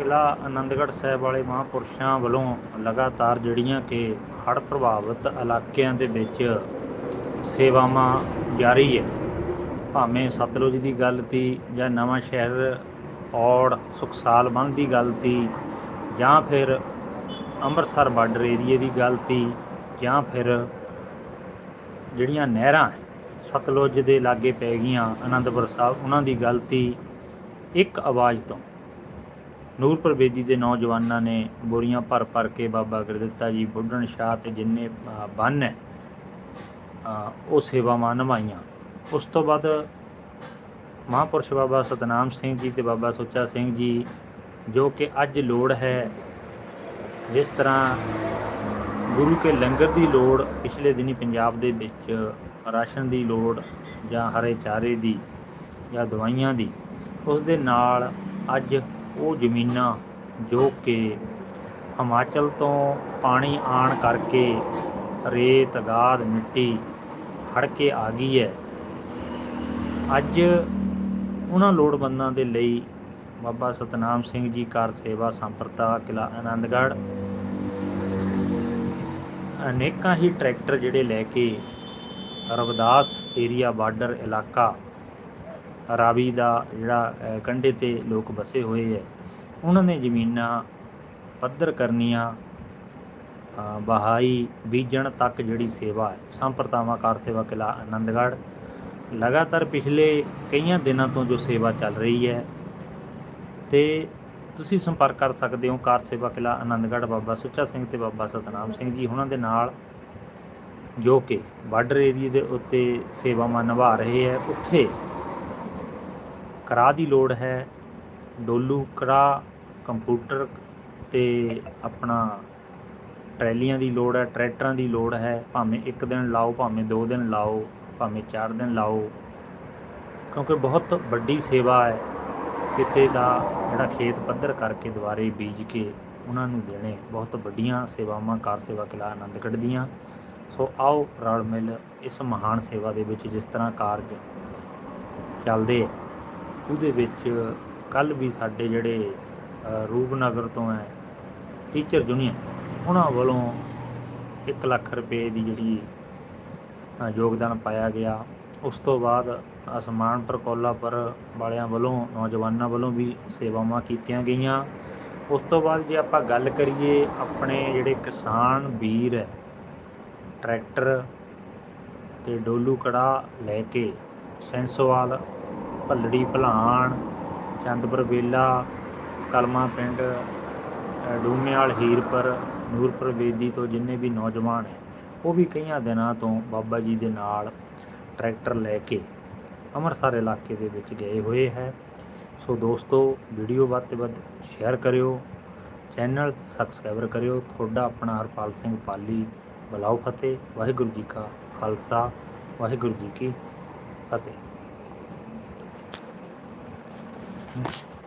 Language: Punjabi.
ਕਿਲਾ ਆਨੰਦਗੜ੍ਹ ਸਾਹਿਬ ਵਾਲੇ ਮਹਾਂਪੁਰਸ਼ਾਂ ਵੱਲੋਂ ਲਗਾਤਾਰ ਜਿਹੜੀਆਂ ਕਿ ਹੜ੍ਹ ਪ੍ਰਭਾਵਿਤ ਇਲਾਕਿਆਂ ਦੇ ਵਿੱਚ ਸੇਵਾਵਾਂ ਜਾਰੀ ਹੈ। ਭਾਵੇਂ ਸਤਲੁਜ ਦੀ ਗੱਲ ਤੀ ਜਾਂ ਨਵਾਂ ਸ਼ਹਿਰ ਔੜ ਸੁਖਸਾਲ ਬੰਨ੍ਹ ਦੀ ਗੱਲ ਤੀ ਜਾਂ ਫਿਰ ਅੰਮ੍ਰਿਤਸਰ ਬਾਰਡਰ ਏਰੀਏ ਦੀ ਗੱਲ ਤੀ ਜਾਂ ਫਿਰ ਜਿਹੜੀਆਂ ਨਹਿਰਾਂ ਸਤਲੁਜ ਦੇ ਲਾਗੇ ਪੈ ਗਈਆਂ ਆਨੰਦਪੁਰ ਸਾਹਿਬ, ਉਹਨਾਂ ਦੀ ਗਲਤੀ ਇੱਕ ਆਵਾਜ਼ ਤੋਂ। ਨੂਰਪੁਰ ਬੇਦੀ ਦੇ ਨੌਜਵਾਨਾਂ ਨੇ ਬੋਰੀਆਂ ਭਰ ਭਰ ਕੇ ਬਾਬਾ ਗੁਰਦਿੱਤਾ ਜੀ, ਬੁੱਢਣ ਸ਼ਾਹ ਤੇ ਜਿੰਨੇ ਬੰਨ ਹੈ ਉਹ ਸੇਵਾਵਾਂ ਨਿਭਾਈਆਂ। ਉਸ ਤੋਂ ਬਾਅਦ ਮਹਾਂਪੁਰਸ਼ ਬਾਬਾ ਸਤਨਾਮ ਸਿੰਘ ਜੀ ਤੇ ਬਾਬਾ ਸੁੱਚਾ ਸਿੰਘ ਜੀ, ਜੋ ਕਿ ਅੱਜ ਲੋੜ ਹੈ, ਜਿਸ ਤਰ੍ਹਾਂ ਗੁਰੂ ਕੇ ਲੰਗਰ ਦੀ ਲੋੜ, ਪਿਛਲੇ ਦਿਨੀ ਪੰਜਾਬ ਦੇ ਵਿੱਚ ਰਾਸ਼ਨ ਦੀ ਲੋੜ ਜਾਂ ਹਰੇ ਚਾਰੇ ਦੀ ਜਾਂ ਦਵਾਈਆਂ ਦੀ, ਉਸ ਦੇ ਨਾਲ ਅੱਜ ਉਹ ਜ਼ਮੀਨਾਂ ਜੋ ਕਿ ਹਿਮਾਚਲ ਤੋਂ ਪਾਣੀ ਆਣ ਕਰਕੇ ਰੇਤ ਗਾਦ ਮਿੱਟੀ ਹੜ ਕੇ ਆ ਗਈ ਹੈ। ਅੱਜ ਉਹਨਾਂ ਲੋੜਵੰਦਾਂ ਦੇ ਲਈ ਬਾਬਾ ਸਤਨਾਮ ਸਿੰਘ ਜੀ ਕਾਰ ਸੇਵਾ ਸੰਪਰਦਾ ਕਿਲਾ ਆਨੰਦਗੜ੍ਹ। ਅਨੇਕਾਂ ਹੀ ਟਰੈਕਟਰ ਜਿਹੜੇ ਲੈ ਕੇ ਰਵਦਾਸ ਏਰੀਆ ਬਾਰਡਰ ਇਲਾਕਾ ਰਾਵੀ ਦਾ ਜਿਹੜਾ ਕੰਢੇ ਤੇ ਲੋਕ ਵਸੇ ਹੋਏ ਹੈ। ਉਹਨਾਂ ਨੇ ਜ਼ਮੀਨਾਂ ਪੱਧਰ ਕਰਨੀਆਂ ਬਹਾਈ ਬੀਜਣ ਤੱਕ ਜਿਹੜੀ ਸੇਵਾ ਹੈ। ਸੰਪਰਦਾਵਾਂ ਕਾਰ ਸੇਵਾ, ਕਿਲਾ, ਆਨੰਦਗੜ੍ਹ। ਲਗਾਤਾਰ ਪਿਛਲੇ ਕਈਆਂ ਦਿਨਾਂ ਤੋਂ ਜੋ ਸੇਵਾ ਚੱਲ ਰਹੀ ਹੈ, ਤੇ ਤੁਸੀਂ ਸੰਪਰਕ ਕਰ ਸਕਦੇ ਹੋ ਕਾਰ ਸੇਵਾ, ਕਿਲਾ, ਆਨੰਦਗੜ੍ਹ, ਬਾਬਾ ਸੁੱਚਾ ਸਿੰਘ ਤੇ ਬਾਬਾ ਸਤਨਾਮ ਸਿੰਘ ਜੀ ਉਹਨਾਂ ਦੇ ਨਾਲ, ਜੋ ਕਿ ਬਾਰਡਰ ਏਰੀਏ ਦੇ ਉੱਤੇ ਸੇਵਾਵਾਂ ਨਿਭਾ ਰਹੇ ਹੈ। ਉੱਥੇ ਕਰਾ ਦੀ ਲੋੜ ਹੈ। ਡੋਲੂ ਕਰਾ, ਕੰਪਿਊਟਰ ਤੇ ਆਪਣਾ ਟਰੈਲੀਆਂ ਦੀ ਲੋੜ ਹੈ, ਟਰੈਕਟਰਾਂ ਦੀ ਲੋੜ ਹੈ। ਭਾਵੇਂ ਇੱਕ ਦਿਨ ਲਾਓ, ਭਾਵੇਂ ਦੋ ਦਿਨ ਲਾਓ, ਭਾਵੇਂ ਚਾਰ ਦਿਨ ਲਾਓ। ਕਿਉਂਕਿ ਬਹੁਤ ਵੱਡੀ ਸੇਵਾ ਹੈ। ਕਿਸੇ ਦਾ ਜਿਹੜਾ ਖੇਤ ਪੱਧਰ ਕਰਕੇ ਦੁਬਾਰੇ ਬੀਜ ਕੇ ਉਹਨਾਂ ਨੂੰ ਦੇਣੇ। ਬਹੁਤ ਵੱਡੀਆਂ ਸੇਵਾਵਾਂ, ਕਾਰ ਸੇਵਾ ਕਿਲਾ ਆਨੰਦਗੜ੍ਹ ਦੀਆਂ। ਸੋ ਆਓ ਰਲ ਮਿਲ ਇਸ ਮਹਾਨ ਸੇਵਾ ਦੇ ਵਿੱਚ ਜਿਸ ਤਰ੍ਹਾਂ ਕਾਰਜ ਚੱਲਦੇ ਉਹਦੇ ਵਿੱਚ ਕੱਲ ਵੀ ਸਾਡੇ ਜਿਹੜੇ ਰੂਪਨਗਰ ਤੋਂ ਹੈ ਟੀਚਰ ਯੂਨੀਅਨ ਉਹਨਾਂ ਵੱਲੋਂ 1 ਲੱਖ ਰੁਪਏ ਦੀ ਜਿਹੜੀ ਯੋਗਦਾਨ ਪਾਇਆ ਗਿਆ। ਉਸ ਤੋਂ ਬਾਅਦ ਅਸਮਾਨਪੁਰ ਕੋਲਾਪੁਰ ਵਾਲਿਆਂ ਵੱਲੋਂ, ਨੌਜਵਾਨਾਂ ਵੱਲੋਂ ਵੀ ਸੇਵਾਵਾਂ ਕੀਤੀਆਂ ਗਈਆਂ। ਉਸ ਤੋਂ ਬਾਅਦ ਜੇ ਆਪਾਂ ਗੱਲ ਕਰੀਏ ਆਪਣੇ ਜਿਹੜੇ ਕਿਸਾਨ ਵੀਰ ਹੈ, ਟਰੈਕਟਰ ਤੇ ਡੋਲੂ ਕੜਾ ਲੈ ਕੇ ਸੈਂਸੋਵਾਲ ਭੱਲੜੀ ਭਲਾਣ ਚੰਦਪੁਰ ਵੇਲਾ ਕਲਮਾ ਪਿੰਡ ਅ, ਡੂਮੇਵਾਲ ਹੀਰਪੁਰ ਨੂਰਪੁਰ ਬੇਦੀ ਤੋਂ ਜਿੰਨੇ ਵੀ ਨੌਜਵਾਨ ਹੈ ਉਹ ਵੀ ਕਈਆਂ ਦਿਨਾਂ ਤੋਂ ਬਾਬਾ ਜੀ ਦੇ ਨਾਲ ਟਰੈਕਟਰ ਲੈ ਕੇ ਅੰਮ੍ਰਿਤਸਰ ਇਲਾਕੇ ਦੇ ਵਿੱਚ ਗਏ ਹੋਏ ਹੈ। ਸੋ ਦੋਸਤੋ ਵੀਡੀਓ ਵੱਧ ਤੋਂ ਵੱਧ ਸ਼ੇਅਰ ਕਰਿਓ ਚੈਨਲ ਸਬਸਕ੍ਰਾਈਬਰ ਕਰਿਓ। ਤੁਹਾਡਾ ਆਪਣਾ ਹਰਪਾਲ ਸਿੰਘ ਪਾਲੀ ਬਲਾਉ ਫਤਿਹ ਵਾਹਿਗੁਰੂ ਜੀ ਕਾ ਖਾਲਸਾ ਵਾਹਿਗੁਰੂ ਜੀ ਕੀ ਫਤਿਹ। 嗯。